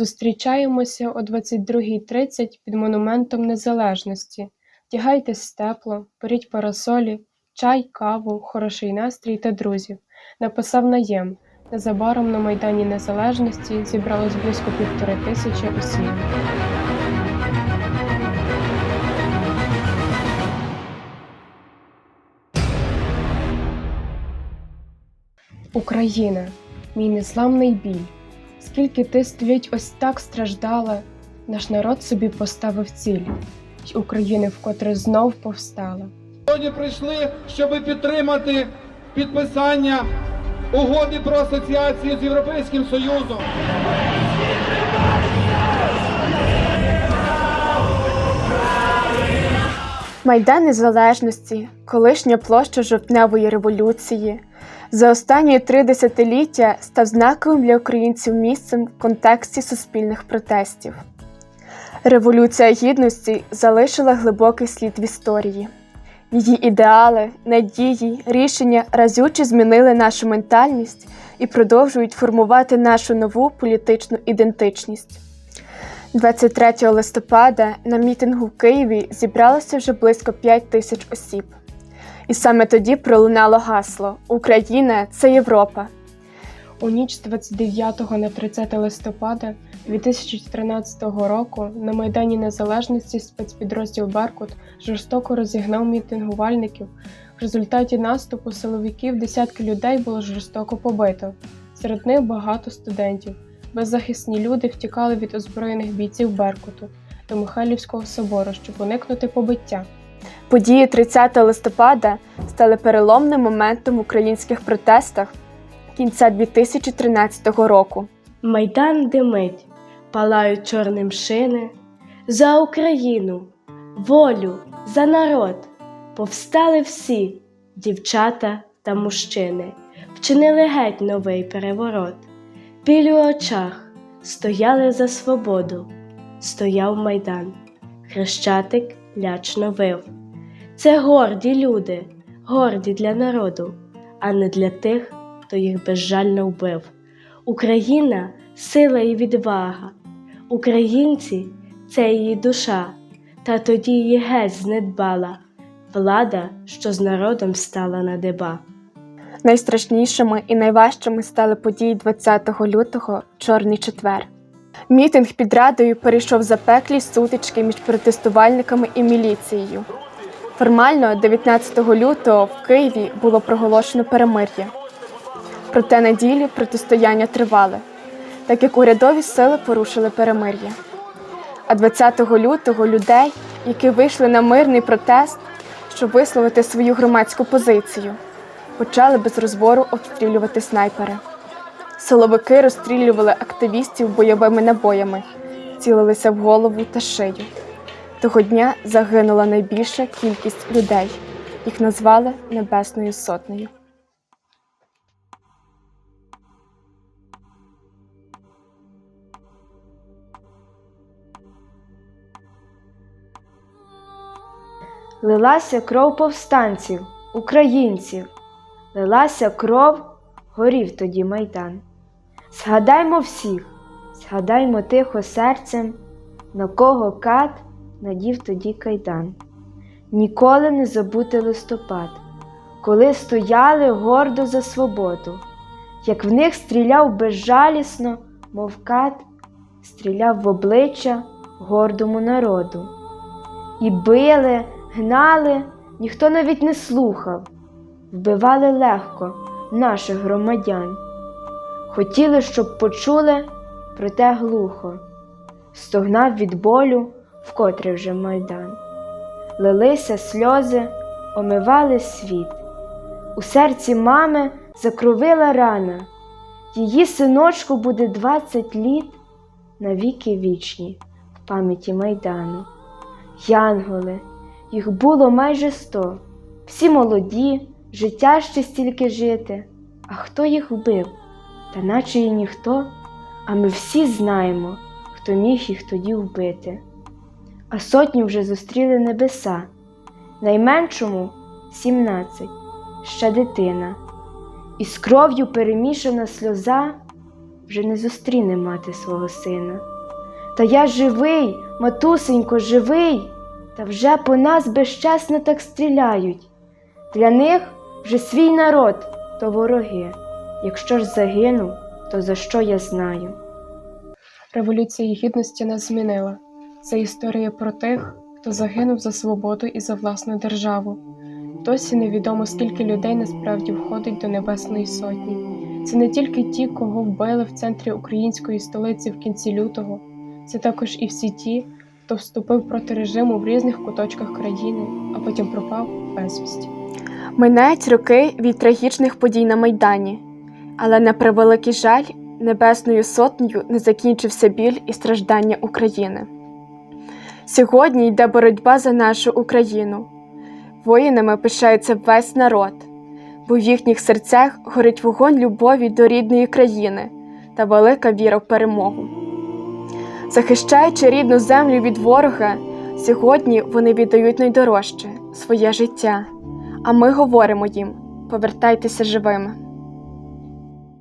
Зустрічаємося о 22.30 під монументом Незалежності. Вдягайтесь тепло, беріть парасолі, чай, каву, хороший настрій та друзів. Написав наєм. Незабаром на Майдані Незалежності зібралось близько півтори тисячі осіб. Україна, мій незламний біль. Скільки ти століть ось так страждала, наш народ собі поставив ціль, й України вкотре знов повстала. Сьогодні прийшли, щоб підтримати підписання угоди про асоціацію з Європейським Союзом. Майдан Незалежності, колишня площа жовтневої революції, за останні три десятиліття став знаковим для українців місцем в контексті суспільних протестів. Революція гідності залишила глибокий слід в історії. Її ідеали, надії, рішення разюче змінили нашу ментальність і продовжують формувати нашу нову політичну ідентичність. 23 листопада на мітингу в Києві зібралося вже близько 5 тисяч осіб. І саме тоді пролунало гасло Україна це Європа. У ніч з 29 на 30 листопада 2013 року на Майдані Незалежності спецпідрозділ Беркут жорстоко розігнав мітингувальників. В результаті наступу силовиків десятки людей було жорстоко побито. Серед них багато студентів. Беззахисні люди втікали від озброєних бійців Беркуту до Михайлівського собору, щоб уникнути побиття. Події 30 листопада стали переломним моментом в українських протестах кінця 2013 року. Майдан димить, палають чорним шини. За Україну, волю, за народ повстали всі дівчата та мужчини, вчинили геть новий переворот. Біль очах стояли за свободу, стояв майдан, хрещатик лячно вив. Це горді люди, горді для народу, а не для тих, хто їх безжально вбив. Україна сила і відвага, українці це її душа, та тоді її геть знедбала влада, що з народом стала на деба. Найстрашнішими і найважчими стали події 20 лютого Чорний четвер. Мітинг під радою перейшов запеклі сутички між протестувальниками і міліцією. Формально 19 лютого в Києві було проголошено перемир'я. Проте неділі протистояння тривали, так як урядові сили порушили перемир'я. А 20 лютого людей, які вийшли на мирний протест, щоб висловити свою громадську позицію, почали без розбору обстрілювати снайпери. Силовики розстрілювали активістів бойовими набоями, цілилися в голову та шию. Того дня загинула найбільша кількість людей. Їх назвали Небесною Сотнею. Лилася кров повстанців, українців, лилася кров, горів тоді майдан. Згадаймо всіх, згадаймо тихо серцем, на кого кат надів тоді кайдан. Ніколи не забути листопад, коли стояли гордо за свободу, як в них стріляв безжалісно, мов кат, стріляв в обличчя гордому народу. І били, гнали, ніхто навіть не слухав, вбивали легко наших громадян. Хотіли, щоб почули, проте глухо, стогнав від болю, вкотре вже майдан. Лилися сльози, омивали світ. У серці мами закровила рана, її синочку буде двадцять літ навіки вічні в пам'яті майдану. Янголи, їх було майже сто, всі молоді, життя ще стільки жити. А хто їх вбив? Та наче і ніхто, а ми всі знаємо, хто міг їх тоді вбити. А сотню вже зустріли небеса, найменшому сімнадцять, ще дитина, і з кров'ю перемішана сльоза, вже не зустріне мати свого сина. Та я живий, матусенько, живий, та вже по нас безчесно так стріляють. Для них вже свій народ то вороги. Якщо ж загинув, то за що я знаю? Революція гідності нас змінила. Це історія про тих, хто загинув за свободу і за власну державу. Досі невідомо, скільки людей насправді входить до Небесної Сотні. Це не тільки ті, кого вбили в центрі української столиці в кінці лютого, це також і всі ті, хто вступив проти режиму в різних куточках країни, а потім пропав безвісті. Минають роки від трагічних подій на Майдані, але на превеликий жаль, Небесною сотнею не закінчився біль і страждання України. Сьогодні йде боротьба за нашу Україну. Воїнами пишається весь народ, бо в їхніх серцях горить вогонь любові до рідної країни та велика віра в перемогу. Захищаючи рідну землю від ворога, сьогодні вони віддають найдорожче своє життя. А ми говоримо їм: повертайтеся живими.